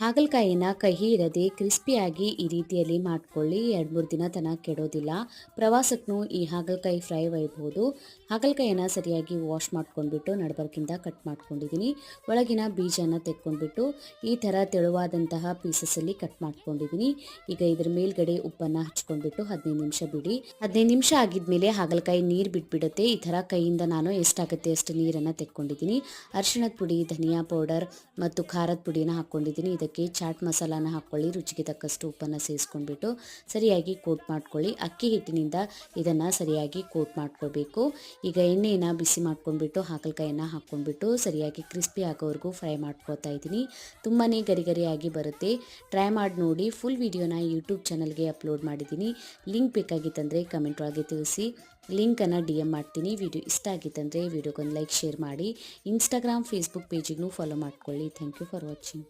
ಹಾಗಲಕಾಯಿನ ಕಹಿ ಇರದೆ ಕ್ರಿಸ್ಪಿಯಾಗಿ ಈ ರೀತಿಯಲ್ಲಿ ಮಾಡ್ಕೊಳ್ಳಿ. ಎರಡು ಮೂರು ದಿನ ತನಕ ಕೆಡೋದಿಲ್ಲ. ಪ್ರವಾಸಕ್ಕೂ ಈ ಹಾಗಲಕಾಯಿ ಫ್ರೈ ಒಯ್ಬೋದು ಹಾಗಲಕಾಯಿನ ಸರಿಯಾಗಿ ವಾಶ್ ಮಾಡ್ಕೊಂಡ್ಬಿಟ್ಟು ನಡಬರ್ಕಿಂದ ಕಟ್ ಮಾಡ್ಕೊಂಡಿದ್ದೀನಿ. ಒಳಗಿನ ಬೀಜನ ತೆಕ್ಕೊಂಡ್ಬಿಟ್ಟು ಈ ಥರ ತೆಳುವಾದಂತಹ ಪೀಸಸಲ್ಲಿ ಕಟ್ ಮಾಡ್ಕೊಂಡಿದ್ದೀನಿ. ಈಗ ಇದ್ರ ಮೇಲ್ಗಡೆ ಉಪ್ಪನ್ನು ಹಚ್ಕೊಂಡ್ಬಿಟ್ಟು ಹದಿನೈದು ನಿಮಿಷ ಬಿಡಿ. ಹದಿನೈದು ನಿಮಿಷ ಆಗಿದ್ಮೇಲೆ ಹಾಗಲಕಾಯಿ ನೀರು ಬಿಟ್ಬಿಡುತ್ತೆ. ಈ ಥರ ಕೈಯಿಂದ ನಾನು ಎಷ್ಟಾಗುತ್ತೆ ಅಷ್ಟು ನೀರನ್ನು ತೆಕ್ಕೊಂಡಿದ್ದೀನಿ. ಅರಿಶಿಣದ ಪುಡಿ, ಧನಿಯಾ ಪೌಡರ್ ಮತ್ತು ಖಾರದ ಪುಡಿನ ಹಾಕ್ಕೊಂಡಿದ್ದೀನಿ ಇದಕ್ಕೆ ಚಾಟ್ ಮಸಾಲಾನ ಹಾಕ್ಕೊಳ್ಳಿ ರುಚಿಗೆ ತಕ್ಕಷ್ಟು ಉಪ್ಪನ್ನು ಸೇರಿಸ್ಕೊಂಡ್ಬಿಟ್ಟು ಸರಿಯಾಗಿ ಕೋಟ್ ಮಾಡ್ಕೊಳ್ಳಿ. ಅಕ್ಕಿ ಹಿಟ್ಟಿನಿಂದ ಇದನ್ನು ಸರಿಯಾಗಿ ಕೋಟ್ ಮಾಡ್ಕೊಳ್ಬೇಕು ಈಗ ಎಣ್ಣೆಯನ್ನು ಬಿಸಿ ಮಾಡ್ಕೊಂಡ್ಬಿಟ್ಟು ಹಾಕಲ್ಕಾಯನ್ನು ಹಾಕ್ಕೊಂಡ್ಬಿಟ್ಟು ಸರಿಯಾಗಿ ಕ್ರಿಸ್ಪಿ ಆಗೋವರೆಗೂ ಫ್ರೈ ಮಾಡ್ಕೊತಾ ಇದ್ದೀನಿ. ತುಂಬಾ ಗರಿ ಗರಿಯಾಗಿ ಬರುತ್ತೆ. ಟ್ರೈ ಮಾಡಿ ನೋಡಿ. ಫುಲ್ ವಿಡಿಯೋನ ಯೂಟ್ಯೂಬ್ ಚಾನಲ್ಗೆ ಅಪ್ಲೋಡ್ ಮಾಡಿದ್ದೀನಿ. ಲಿಂಕ್ ಬೇಕಾಗಿತ್ತಂದರೆ ಕಮೆಂಟ್ ಒಳಗೆ ತಿಳಿಸಿ. ಲಿಂಕನ್ನು ಡಿ ಎಂ ಮಾಡ್ತೀನಿ. ವಿಡಿಯೋ ಇಷ್ಟ ಆಗಿತ್ತಂದರೆ ವಿಡಿಯೋಗೊಂದು ಲೈಕ್, ಶೇರ್ ಮಾಡಿ. ಇನ್ಸ್ಟಾಗ್ರಾಮ್, ಫೇಸ್ಬುಕ್ ಪೇಜಿಗೂ ಫಾಲೋ ಮಾಡ್ಕೊಳ್ಳಿ. Thank you for watching.